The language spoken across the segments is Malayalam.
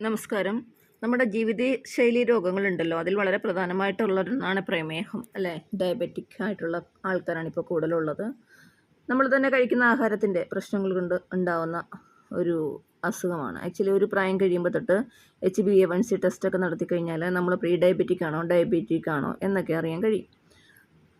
നമസ്കാരം. നമ്മുടെ ജീവിത ശൈലി രോഗങ്ങളുണ്ടല്ലോ. അതിൽ വളരെ പ്രധാനമായിട്ടുള്ള ഒന്നാണ് പ്രമേഹം അല്ലേ? ഡയബറ്റിക് ആയിട്ടുള്ള ആൾക്കാരാണ് ഇപ്പോൾ കൂടുതലുള്ളത്. നമ്മൾ തന്നെ കഴിക്കുന്ന ആഹാരത്തിന്റെ പ്രശ്നങ്ങൾ കൊണ്ട് ഉണ്ടാവുന്ന ഒരു അസുഖമാണ്. ആക്ച്വലി ഒരു പ്രായം കഴിയുമ്പോൾ തൊട്ട് H B A one C ടെസ്റ്റൊക്കെ നടത്തി കഴിഞ്ഞാൽ നമ്മൾ പ്രീ ഡയബറ്റിക് ആണോ ഡയബറ്റിക് ആണോ എന്നൊക്കെ അറിയാൻ കഴിയും.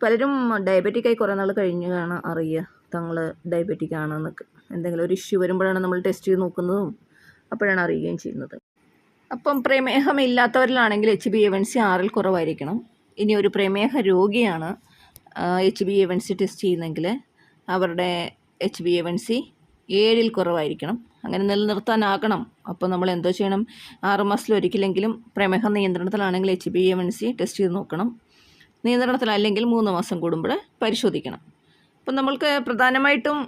പലരും ഡയബറ്റിക് ആയി കുറേ നാൾ കഴിഞ്ഞാണ് അറിയുക തങ്ങൾ ഡയബറ്റിക് ആണെന്നൊക്കെ. എന്തെങ്കിലും ഒരു ഇഷ്യൂ വരുമ്പോഴാണ് നമ്മൾ ടെസ്റ്റ് ചെയ്ത് നോക്കുന്നതും അപ്പോഴാണ് അറിയുകയും ചെയ്യുന്നത്. അപ്പം പ്രമേഹം ഇല്ലാത്തവരിലാണെങ്കിൽ H B A one C ആറിൽ കുറവായിരിക്കണം. ഇനി ഒരു പ്രമേഹ രോഗിയാണ് H B A one C test ചെയ്യുന്നെങ്കിൽ അവരുടെ H B A one C ഏഴിൽ കുറവായിരിക്കണം. അങ്ങനെ നിലനിർത്താനാകണം. അപ്പോൾ നമ്മൾ എന്തോ ചെയ്യണം? ആറുമാസത്തിൽ ഒരിക്കലെങ്കിലും പ്രമേഹ നിയന്ത്രണത്തിലാണെങ്കിൽ H B A one C test ചെയ്ത് നോക്കണം. നിയന്ത്രണത്തിലല്ലെങ്കിൽ മൂന്ന് മാസം കൂടുമ്പോൾ പരിശോധിക്കണം. അപ്പം നമ്മൾക്ക് പ്രധാനമായിട്ടും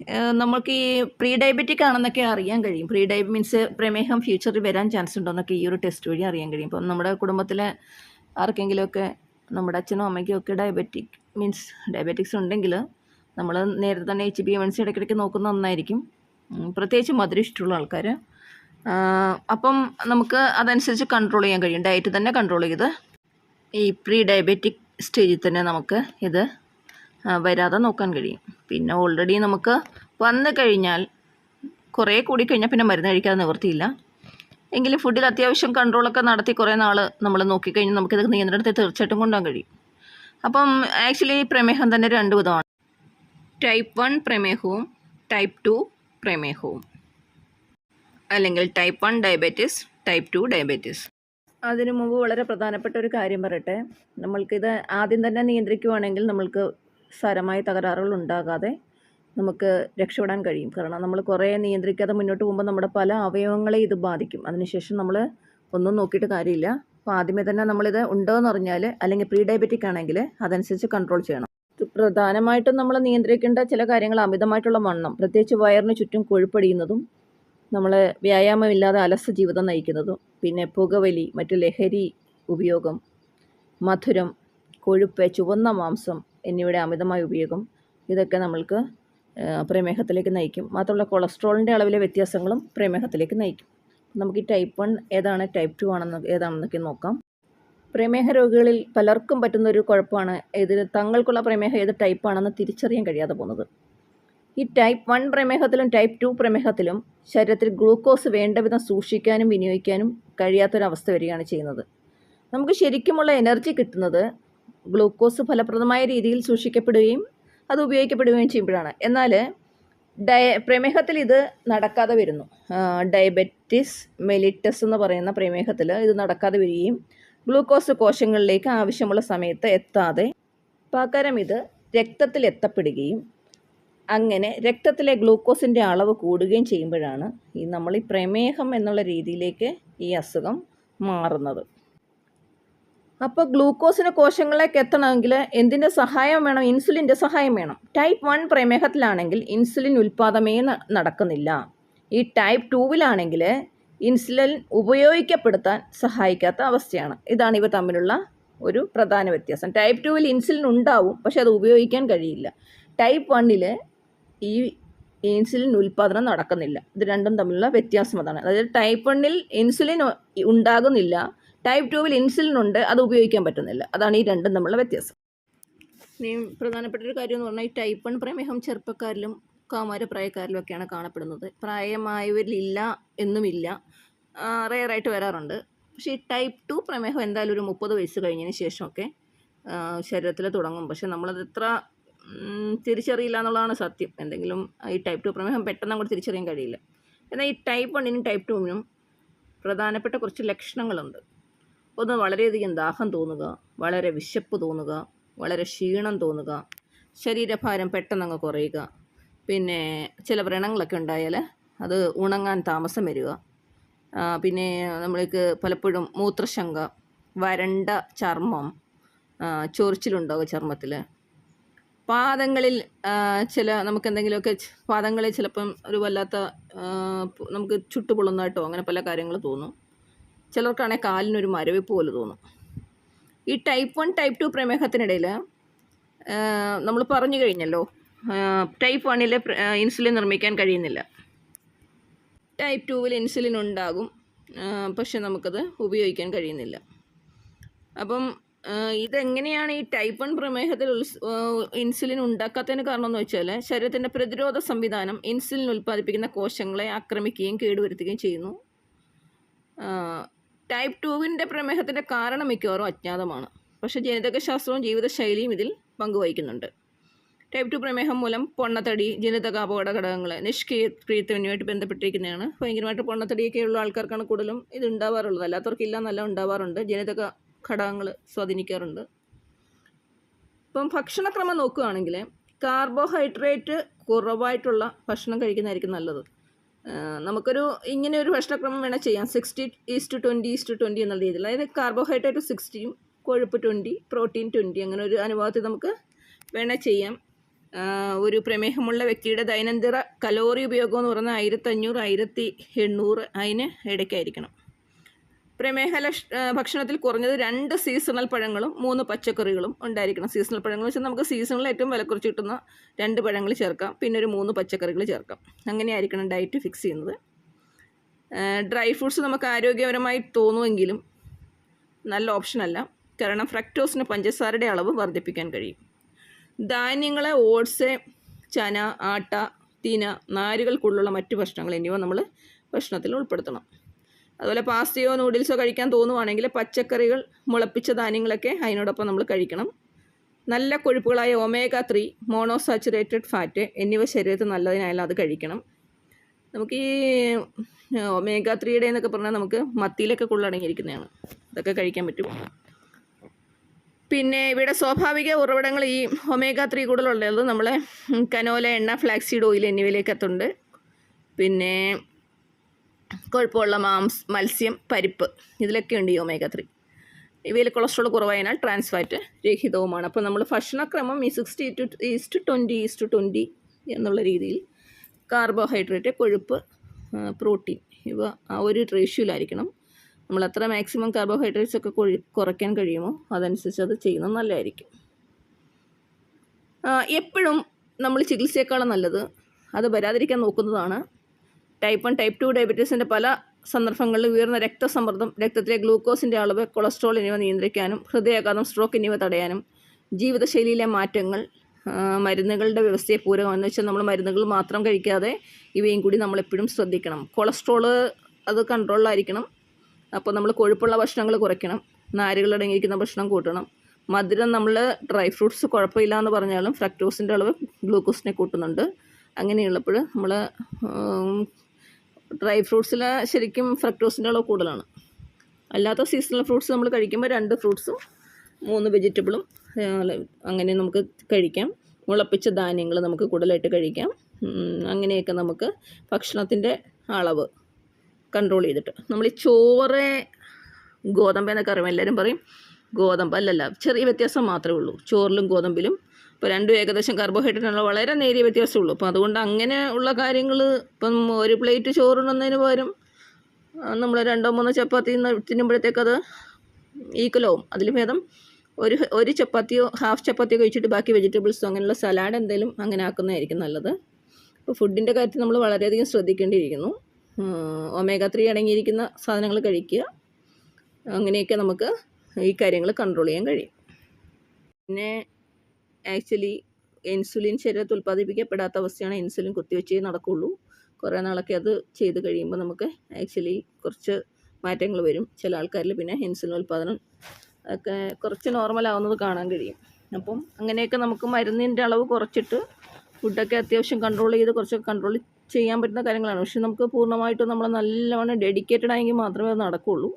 ഏഹ് നമ്മൾക്ക് ഈ പ്രീ ഡയബറ്റിക് ആണെന്നൊക്കെ അറിയാൻ കഴിയും. പ്രീ ഡയബ മീൻസ് പ്രമേഹം ഫ്യൂച്ചറിൽ വരാൻ ചാൻസ് ഉണ്ടോ എന്നൊക്കെ ഈ ഒരു ടെസ്റ്റ് വഴി അറിയാൻ കഴിയും. ഇപ്പം നമ്മുടെ കുടുംബത്തിലെ ആർക്കെങ്കിലുമൊക്കെ നമ്മുടെ അച്ഛനും അമ്മയ്ക്കും ഒക്കെ ഡയബറ്റിക് മീൻസ് ഡയബറ്റിക്സ് ഉണ്ടെങ്കിൽ നമ്മൾ നേരത്തെ തന്നെ എച്ച് ബി എം സി ഇടയ്ക്കിടയ്ക്ക് നോക്കുന്ന ഒന്നായിരിക്കും. പ്രത്യേകിച്ച് മധുരം ഇഷ്ടമുള്ള ആൾക്കാർ അപ്പം നമുക്ക് അതനുസരിച്ച് കൺട്രോൾ ചെയ്യാൻ കഴിയും. ഡയറ്റ് തന്നെ കൺട്രോൾ ചെയ്ത് ഈ പ്രീ ഡയബറ്റിക് സ്റ്റേജിൽ തന്നെ നമുക്ക് ഇത് വരാതെ നോക്കാൻ കഴിയും. പിന്നെ ഓൾറെഡി നമുക്ക് വന്നു കഴിഞ്ഞാൽ കുറേ കൂടി കഴിഞ്ഞാൽ പിന്നെ മരുന്ന് കഴിക്കാതെ നിവൃത്തിയില്ല എങ്കിലും ഫുഡിൽ അത്യാവശ്യം കൺട്രോളൊക്കെ നടത്തി കുറേ നാൾ നമ്മൾ നോക്കിക്കഴിഞ്ഞാൽ നമുക്കിത് നിയന്ത്രണത്തിൽ തീർച്ചയായിട്ടും കൊണ്ടുപോകാൻ കഴിയും. അപ്പം ആക്ച്വലി പ്രമേഹം തന്നെ രണ്ട് വിധമാണ്. ടൈപ്പ് വൺ പ്രമേഹവും ടൈപ്പ് ടു പ്രമേഹവും. അല്ലെങ്കിൽ type one diabetes type two diabetes അതിനു മുമ്പ് വളരെ പ്രധാനപ്പെട്ട ഒരു കാര്യം പറയട്ടെ. നമ്മൾക്കിത് ആദ്യം തന്നെ നിയന്ത്രിക്കുവാണെങ്കിൽ നമ്മൾക്ക് സാരമായ തകരാറുകൾ ഉണ്ടാകാതെ നമുക്ക് രക്ഷപ്പെടാൻ കഴിയും. കാരണം നമ്മൾ കുറേ നിയന്ത്രിക്കാതെ മുന്നോട്ട് പോകുമ്പോൾ നമ്മുടെ പല അവയവങ്ങളെ ഇത് ബാധിക്കും. അതിനുശേഷം നമ്മൾ ഒന്നും നോക്കിയിട്ട് കാര്യമില്ല. അപ്പോൾ ആദ്യമേ തന്നെ നമ്മളിത് ഉണ്ടോ എന്ന് പറഞ്ഞാൽ അല്ലെങ്കിൽ പ്രീ ഡയബറ്റിക് ആണെങ്കിൽ അതനുസരിച്ച് കൺട്രോൾ ചെയ്യണം. പ്രധാനമായിട്ടും നമ്മൾ നിയന്ത്രിക്കേണ്ട ചില കാര്യങ്ങൾ അമിതമായിട്ടുള്ള വണ്ണം പ്രത്യേകിച്ച് വയറിന് ചുറ്റും കൊഴുപ്പടിയുന്നതും നമ്മൾ വ്യായാമമില്ലാതെ അലസ ജീവിതം നയിക്കുന്നതും പിന്നെ പുകവലി മറ്റു ലഹരി ഉപയോഗം മധുരം കൊഴുപ്പ് ചുവന്ന മാംസം എന്നിവയുടെ അമിതമായ ഉപയോഗം ഇതൊക്കെ നമ്മൾക്ക് പ്രമേഹത്തിലേക്ക് നയിക്കും. മാത്രമല്ല കൊളസ്ട്രോളിന്റെ അളവിലെ വ്യത്യാസങ്ങളും പ്രമേഹത്തിലേക്ക് നയിക്കും. നമുക്ക് ഈ ടൈപ്പ് വൺ ഏതാണ് ടൈപ്പ് ടു ആണെന്ന് ഏതാണെന്നൊക്കെ നോക്കാം. പ്രമേഹ രോഗികളിൽ പലർക്കും പറ്റുന്ന ഒരു കുഴപ്പമാണ് ഇതിൽ തങ്ങൾക്കുള്ള പ്രമേഹം ഏത് ടൈപ്പാണെന്ന് തിരിച്ചറിയാൻ കഴിയാതെ പോകുന്നത്. ഈ ടൈപ്പ് വൺ പ്രമേഹത്തിലും ടൈപ്പ് ടു പ്രമേഹത്തിലും ശരീരത്തിൽ ഗ്ലൂക്കോസ് വേണ്ട വിധം സൂക്ഷിക്കാനും വിനിയോഗിക്കാനും കഴിയാത്തൊരവസ്ഥ വരികയാണ് ചെയ്യുന്നത്. നമുക്ക് ശരിക്കുമുള്ള എനർജി കിട്ടുന്നത് ഗ്ലൂക്കോസ് ഫലപ്രദമായ രീതിയിൽ സൂക്ഷിക്കപ്പെടുകയും അത് ഉപയോഗിക്കപ്പെടുകയും ചെയ്യുമ്പോഴാണ്. എന്നാൽ ഡയ പ്രമേഹത്തിൽ ഇത് നടക്കാതെ വരുന്നു. ഡയബറ്റിസ് മെലിറ്റസ് എന്ന് പറയുന്ന പ്രമേഹത്തിൽ ഇത് നടക്കാതെ വരികയും ഗ്ലൂക്കോസ് കോശങ്ങളിലേക്ക് ആവശ്യമുള്ള സമയത്ത് എത്താതെ പകരം ഇത് രക്തത്തിൽ എത്തപ്പെടുകയും അങ്ങനെ രക്തത്തിലെ ഗ്ലൂക്കോസിന്റെ അളവ് കൂടുകയും ചെയ്യുമ്പോഴാണ് ഈ നമ്മൾ ഈ പ്രമേഹം എന്നുള്ള രീതിയിലേക്ക് ഈ അസുഖം മാറുന്നത്. അപ്പോൾ ഗ്ലൂക്കോസിന് കോശങ്ങളിലേക്ക് എത്തണമെങ്കിൽ എന്തിന്റെ സഹായം വേണം? ഇൻസുലിന്റെ സഹായം വേണം. ടൈപ്പ് വൺ പ്രമേഹത്തിലാണെങ്കിൽ ഇൻസുലിൻ ഉൽപ്പാദമേ നടക്കുന്നില്ല. ഈ ടൈപ്പ് ടൂവിലാണെങ്കിൽ ഇൻസുലിൻ ഉപയോഗിക്കപ്പെടുത്താൻ സഹായിക്കാത്ത അവസ്ഥയാണ്. ഇതാണ് ഇവ തമ്മിലുള്ള ഒരു പ്രധാന വ്യത്യാസം. ടൈപ്പ് ടൂവിൽ ഇൻസുലിൻ ഉണ്ടാവും പക്ഷെ അത് ഉപയോഗിക്കാൻ കഴിയില്ല. ടൈപ്പ് വണ്ണിൽ ഈ ഇൻസുലിൻ ഉൽപ്പാദനം നടക്കുന്നില്ല. ഇത് രണ്ടും തമ്മിലുള്ള വ്യത്യാസം അതാണ്. അതായത് ടൈപ്പ് വണ്ണിൽ ഇൻസുലിൻ ഉണ്ടാകുന്നില്ല. ടൈപ്പ് ടൂവിൽ ഇൻസുലിൻ ഉണ്ട് അത് ഉപയോഗിക്കാൻ പറ്റുന്നില്ല. അതാണ് ഈ രണ്ടും തമ്മിലുള്ള വ്യത്യാസം. ഇനി പ്രധാനപ്പെട്ട ഒരു കാര്യം എന്ന് പറഞ്ഞാൽ ഈ ടൈപ്പ് വൺ പ്രമേഹം ചെറുപ്പക്കാരിലും കൗമാരപ്രായക്കാരിലും ഒക്കെയാണ് കാണപ്പെടുന്നത്. പ്രായമായവരിലില്ല എന്നുമില്ല. റെയറായിട്ട് വരാറുണ്ട്. പക്ഷേ ഈ ടൈപ്പ് ടു പ്രമേഹം എന്തായാലും ഒരു മുപ്പത് വയസ്സ് കഴിഞ്ഞതിന് ശേഷമൊക്കെ ശരീരത്തിൽ തുടങ്ങും. പക്ഷേ നമ്മളത് എത്ര തിരിച്ചറിയില്ല എന്നുള്ളതാണ് സത്യം. എന്തെങ്കിലും ഈ ടൈപ്പ് ടു പ്രമേഹം പെട്ടെന്ന് അങ്ങോട്ട് തിരിച്ചറിയാൻ കഴിയില്ല. എന്നാൽ ഈ ടൈപ്പ് വണ്ണിനും ടൈപ്പ് ടുവിനും പ്രധാനപ്പെട്ട കുറച്ച് ലക്ഷണങ്ങളുണ്ട്. ഒന്ന് വളരെയധികം ദാഹം തോന്നുക വളരെ വിശപ്പ് തോന്നുക വളരെ ക്ഷീണം തോന്നുക ശരീരഭാരം പെട്ടെന്നങ്ങ് കുറയുക. പിന്നെ ചില വ്രണങ്ങളൊക്കെ ഉണ്ടായാൽ അത് ഉണങ്ങാൻ താമസം വരിക. പിന്നെ നമ്മൾക്ക് പലപ്പോഴും മൂത്രശങ്ക വരണ്ട ചർമ്മം ചൊറിച്ചിലുണ്ടാവുക ചർമ്മത്തിൽ പാദങ്ങളിൽ ചില നമുക്ക് എന്തെങ്കിലുമൊക്കെ പാദങ്ങളിൽ ചിലപ്പം ഒരു വല്ലാത്ത നമുക്ക് ചുട്ടുപൊള്ളുന്നതായിട്ടോ അങ്ങനെ പല കാര്യങ്ങൾ തോന്നും. ചിലർക്കാണെങ്കിൽ കാലിനൊരു മരവിപ്പ് പോലെ തോന്നും. ഈ ടൈപ്പ് വൺ ടൈപ്പ് ടു പ്രമേഹത്തിനിടയിൽ നമ്മൾ പറഞ്ഞു കഴിഞ്ഞല്ലോ ടൈപ്പ് വണ്ണിൽ ഇൻസുലിൻ നിർമ്മിക്കാൻ കഴിയുന്നില്ല. ടൈപ്പ് ടുവിൽ ഇൻസുലിൻ ഉണ്ടാകും പക്ഷെ നമുക്കത് ഉപയോഗിക്കാൻ കഴിയുന്നില്ല. അപ്പം ഇതെങ്ങനെയാണ് ഈ ടൈപ്പ് വൺ പ്രമേഹത്തിൽ ഇൻസുലിൻ ഉണ്ടാക്കാത്തതിന് കാരണം എന്ന് വെച്ചാൽ ശരീരത്തിന്റെ പ്രതിരോധ സംവിധാനം ഇൻസുലിൻ ഉൽപ്പാദിപ്പിക്കുന്ന കോശങ്ങളെ ആക്രമിക്കുകയും കേടുവരുത്തുകയും ചെയ്യുന്നു. ടൈപ്പ് ടുവിന്റെ പ്രമേഹത്തിന്റെ കാരണം മിക്കവാറും അജ്ഞാതമാണ്. പക്ഷേ ജനിതകശാസ്ത്രവും ജീവിതശൈലിയും ഇതിൽ പങ്കുവഹിക്കുന്നുണ്ട്. ടൈപ്പ് ടു പ്രമേഹം മൂലം പൊണ്ണത്തടി ജനിതക അപകട ഘടകങ്ങൾ നിഷ്ക്രിയത്വനുമായിട്ട് ബന്ധപ്പെട്ടിരിക്കുന്നതാണ്. ഭയങ്കരമായിട്ട് പൊണ്ണത്തടിയൊക്കെ ഉള്ള ആൾക്കാർക്കാണ് കൂടുതലും ഇത് ഉണ്ടാവാറുള്ളത്. അല്ലാത്തവർക്കില്ല നല്ല ഉണ്ടാവാറുണ്ട്. ജനിതക ഘടകങ്ങൾ സ്വാധീനിക്കാറുണ്ട്. ഇപ്പം ഭക്ഷണക്രമം നോക്കുകയാണെങ്കിൽ കാർബോഹൈഡ്രേറ്റ് കുറവായിട്ടുള്ള ഭക്ഷണം കഴിക്കുന്നതായിരിക്കും നല്ലത്. നമുക്കൊരു ഇങ്ങനെ ഒരു ഭക്ഷണക്രമം വേണം ചെയ്യാം. Sixty east twenty east twenty എന്നുള്ള രീതിയിൽ. അതായത് കാർബോഹൈഡ്രേറ്റ് സിക്സ്റ്റിയും കൊഴുപ്പ് ട്വന്റി പ്രോട്ടീൻ ട്വന്റി അങ്ങനെ ഒരു അനുഭവത്തിൽ നമുക്ക് വേണം ചെയ്യാം. ഒരു പ്രമേഹമുള്ള വ്യക്തിയുടെ ദൈനംദിന കലോറി ഉപയോഗം എന്ന് പറഞ്ഞാൽ ആയിരത്തഞ്ഞൂറ് ആയിരത്തി എണ്ണൂറ് അതിന് ഇടയ്ക്കായിരിക്കണം. പ്രമേഹ ലക്ഷ ഭക്ഷണത്തിൽ കുറഞ്ഞത് രണ്ട് സീസണൽ പഴങ്ങളും മൂന്ന് പച്ചക്കറികളും ഉണ്ടായിരിക്കണം. സീസണൽ പഴങ്ങൾ വെച്ചാൽ നമുക്ക് സീസണിൽ ഏറ്റവും വില കുറച്ച് കിട്ടുന്ന രണ്ട് പഴങ്ങൾ ചേർക്കാം. പിന്നെ ഒരു മൂന്ന് പച്ചക്കറികൾ ചേർക്കാം. അങ്ങനെയായിരിക്കണം ഡയറ്റ് ഫിക്സ് ചെയ്യുന്നത്. ഡ്രൈ ഫ്രൂട്ട്സ് നമുക്ക് ആരോഗ്യപരമായി തോന്നുമെങ്കിലും നല്ല ഓപ്ഷനല്ല കാരണം ഫ്രക്ടോസിന് പഞ്ചസാരയുടെ അളവ് വർദ്ധിപ്പിക്കാൻ കഴിയും. ധാന്യങ്ങളെ ഓട്സ് ചന ആട്ട തീന നാരുകൾക്കുള്ള മറ്റു ഭക്ഷണങ്ങൾ എന്നിവ നമ്മൾ ഭക്ഷണത്തിൽ ഉൾപ്പെടുത്തണം. അതുപോലെ പാസ്തയോ നൂഡിൽസോ കഴിക്കാൻ തോന്നുവാണെങ്കിൽ പച്ചക്കറികൾ മുളപ്പിച്ച ധാന്യങ്ങളൊക്കെ അതിനോടൊപ്പം നമ്മൾ കഴിക്കണം. നല്ല കൊഴുപ്പുകളായ ഒമേഗ ത്രീ മോണോസാച്ചുറേറ്റഡ് ഫാറ്റ് എന്നിവ ശരീരത്തിൽ നല്ലതിനായാലും അത് കഴിക്കണം. നമുക്ക് ഈ ഒമേഗ ത്രീയുടെ എന്നൊക്കെ പറഞ്ഞാൽ നമുക്ക് മത്തിയിലൊക്കെ കൊള്ളടങ്ങിയിരിക്കുന്നതാണ് അതൊക്കെ കഴിക്കാൻ പറ്റും. പിന്നെ ഇവിടെ സ്വാഭാവിക ഉറവിടങ്ങൾ ഈ ഒമേഗ ത്രീ കൂടുതലുള്ളത് നമ്മളെ കനോല എണ്ണ ഫ്ലാക്സീഡ് ഓയിൽ എന്നിവയിലേക്ക് എത്തുന്നുണ്ട് പിന്നെ കൊഴുപ്പമുള്ള മാംസ് മത്സ്യം പരിപ്പ് ഇതിലൊക്കെ ഉണ്ട് ഈ ഒമേഗ ത്രീ ഇവയിൽ കൊളസ്ട്രോൾ കുറവായതിനാൽ ട്രാൻസ് ഫാറ്റ് രഹിതവുമാണ്. അപ്പോൾ നമ്മൾ ഭക്ഷണക്രമം ഈ sixty two east twenty east twenty എന്നുള്ള രീതിയിൽ കാർബോഹൈഡ്രേറ്റ് കൊഴുപ്പ് പ്രോട്ടീൻ ഇവ ആ ഒരു റേഷ്യോയിലായിരിക്കണം നമ്മൾ എത്ര മാക്സിമം കാർബോഹൈഡ്രേറ്റ്സ് ഒക്കെ കുറയ്ക്കാൻ കഴിയുമോ അതനുസരിച്ച് അത് ചെയ്യുന്നത് നല്ലതായിരിക്കും. എപ്പോഴും നമ്മൾ ചികിത്സയേക്കാളും നല്ലത് അത് വരാതിരിക്കാൻ നോക്കുന്നതാണ് ടൈപ്പ് വൺ ടൈപ്പ് ടു ഡയബറ്റീസിന്റെ പല സന്ദർഭങ്ങളിൽ ഉയർന്ന രക്തസമ്മർദ്ദം രക്തത്തിലെ ഗ്ലൂക്കോസിന്റെ അളവ് കൊളസ്ട്രോൾ എന്നിവ നിയന്ത്രിക്കാനും ഹൃദയാഘാതം സ്ട്രോക്ക് എന്നിവ തടയാനും ജീവിതശൈലിയിലെ മാറ്റങ്ങൾ മരുന്നുകളുടെ വ്യവസ്ഥയെ പൂരകമെന്ന് വെച്ചാൽ നമ്മൾ മരുന്നുകൾ മാത്രം കഴിക്കാതെ ഇവയും കൂടി നമ്മളെപ്പോഴും ശ്രദ്ധിക്കണം. കൊളസ്ട്രോൾ അത് കൺട്രോളിലായിരിക്കണം അപ്പോൾ നമ്മൾ കൊഴുപ്പുള്ള ഭക്ഷണങ്ങൾ കുറയ്ക്കണം. നാരുകളടങ്ങിയിരിക്കുന്ന ഭക്ഷണം കൂട്ടണം. മധുരം നമ്മൾ ഡ്രൈ ഫ്രൂട്ട്സ് കുഴപ്പമില്ല എന്ന് പറഞ്ഞാലും ഫ്രക്ടോസിന്റെ അളവ് ഗ്ലൂക്കോസിനെ കൂട്ടുന്നുണ്ട്. അങ്ങനെയുള്ളപ്പോൾ നമ്മൾ ഡ്രൈ ഫ്രൂട്ട്സിൽ ശരിക്കും ഫ്രക്ടോസിന്റെ അളവ് കൂടുതലാണ്. അല്ലാത്ത സീസണൽ ഫ്രൂട്ട്സ് നമ്മൾ കഴിക്കുമ്പോൾ രണ്ട് ഫ്രൂട്ട്സും മൂന്ന് വെജിറ്റബിളും അങ്ങനെ നമുക്ക് കഴിക്കാം. മുളപ്പിച്ച ധാന്യങ്ങൾ നമുക്ക് കൂടുതലായിട്ട് കഴിക്കാം. അങ്ങനെയൊക്കെ നമുക്ക് ഭക്ഷണത്തിന്റെ അളവ് കൺട്രോൾ ചെയ്തിട്ട്. നമ്മൾ ഈ ചോറ് ഗോതമ്പ് എന്നൊക്കെ അറിയാം എല്ലാവരും പറയും ഗോതമ്പ് അല്ലല്ല ചെറിയ വ്യത്യാസം മാത്രമേ ഉള്ളൂ. ചോറിലും ഗോതമ്പിലും ഇപ്പോൾ രണ്ടും ഏകദേശം കാർബോഹൈഡ്രേറ്റിനുള്ള വളരെ നേരിയ വ്യത്യാസമുള്ളൂ. അപ്പോൾ അതുകൊണ്ട് അങ്ങനെ ഉള്ള കാര്യങ്ങൾ ഇപ്പം ഒരു പ്ലേറ്റ് ചോറുണ്ണുന്നതിന് പകരം നമ്മൾ രണ്ടോ മൂന്നോ ചപ്പാത്തി തിന്നുമ്പോഴത്തേക്കത് ഈക്വലാവും അതിൽ ഭേദം ഒരു ഒരു ചപ്പാത്തിയോ ഹാഫ് ചപ്പാത്തിയോ കഴിച്ചിട്ട് ബാക്കി വെജിറ്റബിൾസോ അങ്ങനെയുള്ള സലാഡ് എന്തെങ്കിലും അങ്ങനെ ആക്കുന്നതായിരിക്കും നല്ലത്. അപ്പോൾ ഫുഡിന്റെ കാര്യത്തിൽ നമ്മൾ വളരെയധികം ശ്രദ്ധിക്കേണ്ടിയിരിക്കുന്നു. ഒമേഗ ത്രീ അടങ്ങിയിരിക്കുന്ന സാധനങ്ങൾ കഴിക്കുക. അങ്ങനെയൊക്കെ നമുക്ക് ഈ കാര്യങ്ങൾ കൺട്രോൾ ചെയ്യാൻ കഴിയും. പിന്നെ ആക്ച്വലി ഇൻസുലിൻ ശരീരത്തിൽ ഉൽപ്പാദിപ്പിക്കപ്പെടാത്ത അവസ്ഥയാണ് ഇൻസുലിൻ കുത്തിവെച്ചേ നടക്കുള്ളൂ. കുറേ നാളൊക്കെ അത് ചെയ്ത് കഴിയുമ്പോൾ നമുക്ക് ആക്ച്വലി കുറച്ച് മാറ്റങ്ങൾ വരും. ചില ആൾക്കാരിൽ പിന്നെ ഇൻസുലിൻ ഉൽപ്പാദനം ഒക്കെ കുറച്ച് നോർമൽ ആവുന്നത് കാണാൻ കഴിയും. അപ്പം അങ്ങനെയൊക്കെ നമുക്ക് മരുന്നിന്റെ അളവ് കുറച്ചിട്ട് ഫുഡൊക്കെ അത്യാവശ്യം കൺട്രോൾ ചെയ്ത് കുറച്ചൊക്കെ കൺട്രോൾ ചെയ്യാൻ പറ്റുന്ന കാര്യങ്ങളാണ്. പക്ഷെ നമുക്ക് പൂർണമായിട്ടും നമ്മൾ നല്ലവണ്ണം ഡെഡിക്കേറ്റഡ് ആയെങ്കിൽ മാത്രമേ അത് നടക്കുള്ളൂ.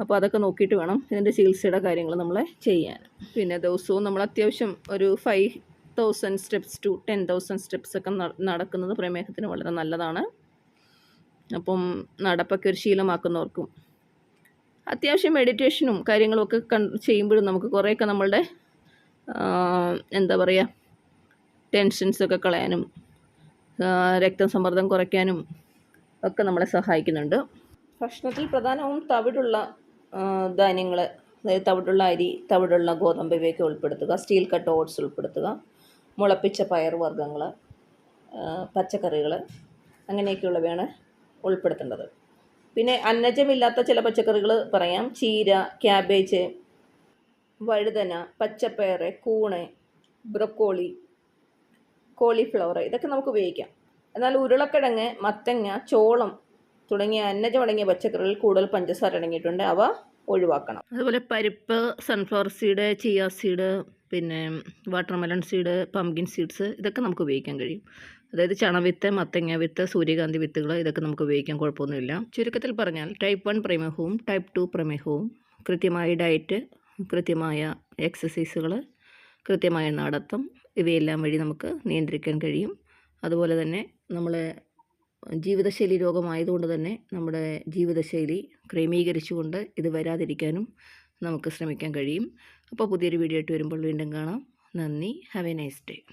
അപ്പോൾ അതൊക്കെ നോക്കിയിട്ട് വേണം ഇതിന്റെ ചികിത്സയുടെ കാര്യങ്ങൾ നമ്മൾ ചെയ്യാൻ. പിന്നെ ദിവസവും നമ്മൾ അത്യാവശ്യം ഒരു five thousand steps to ten thousand steps ഒക്കെ നടക്കുന്നത് പ്രമേഹത്തിന് വളരെ നല്ലതാണ്. അപ്പം നടപ്പൊക്കെ ഒരു ശീലമാക്കുന്നവർക്കും. അത്യാവശ്യം മെഡിറ്റേഷനും കാര്യങ്ങളും ഒക്കെ കൺ ചെയ്യുമ്പോഴും നമുക്ക് കുറേയൊക്കെ നമ്മളുടെ എന്താ പറയുക ടെൻഷൻസൊക്കെ കളയാനും രക്തസമ്മർദ്ദം കുറയ്ക്കാനും ഒക്കെ നമ്മളെ സഹായിക്കുന്നുണ്ട്. ഭക്ഷണത്തിൽ പ്രധാനവും തവിടുള്ള ധാന്യങ്ങൾ അതായത് തവിടുള്ള അരി തവിടുള്ള ഗോതമ്പ് ഇവയൊക്കെ ഉൾപ്പെടുത്തുക സ്റ്റീൽ കട്ട് ഓട്സ് ഉൾപ്പെടുത്തുക മുളപ്പിച്ച പയർ വർഗങ്ങൾ പച്ചക്കറികൾ അങ്ങനെയൊക്കെയുള്ളവയാണ് ഉൾപ്പെടുത്തേണ്ടത്. പിന്നെ അന്നജമില്ലാത്ത ചില പച്ചക്കറികൾ പറയാം. ചീര ക്യാബേജ് വഴുതന പച്ചപ്പയർ കൂണ് ബ്രൊക്കോളി കോളിഫ്ലവർ ഇതൊക്കെ നമുക്ക് ഉപയോഗിക്കാം. എന്നാൽ ഉരുളക്കിഴങ്ങ് മത്തങ്ങ ചോളം തുടങ്ങിയ അന്നജമടങ്ങിയ പച്ചക്കറികളിൽ കൂടുതൽ പഞ്ചസാര അടങ്ങിയിട്ടുണ്ട്. അവ ഒഴിവാക്കണം. അതുപോലെ പരിപ്പ് സൺഫ്ലവർ സീഡ് ചിയ സീഡ് പിന്നെ വാട്ടർമെലൺ സീഡ് പംകിൻ സീഡ്സ് ഇതൊക്കെ നമുക്ക് ഉപയോഗിക്കാൻ കഴിയും. അതായത് ചണവിത്ത് മത്തങ്ങ വിത്ത് സൂര്യകാന്തി വിത്തുകൾ ഇതൊക്കെ നമുക്ക് ഉപയോഗിക്കാൻ കുഴപ്പമൊന്നുമില്ല. ചുരുക്കത്തിൽ പറഞ്ഞാൽ ടൈപ്പ് വൺ പ്രമേഹവും ടൈപ്പ് ടു പ്രമേഹവും കൃത്യമായ ഡയറ്റ് കൃത്യമായ എക്സസൈസുകൾ കൃത്യമായ നടത്തം ഇവയെല്ലാം വഴി നമുക്ക് നിയന്ത്രിക്കാൻ കഴിയും. അതുപോലെ തന്നെ നമ്മൾ ജീവിതശൈലി രോഗമായതുകൊണ്ട് തന്നെ നമ്മുടെ ജീവിതശൈലി ക്രമീകരിച്ചുകൊണ്ട് ഇത് വരാതിരിക്കാനും നമുക്ക് ശ്രമിക്കാൻ കഴിയും. അപ്പോൾ പുതിയൊരു വീഡിയോ ആയിട്ട് വരുമ്പോൾ വീണ്ടും കാണാം. നന്ദി. Have A nice day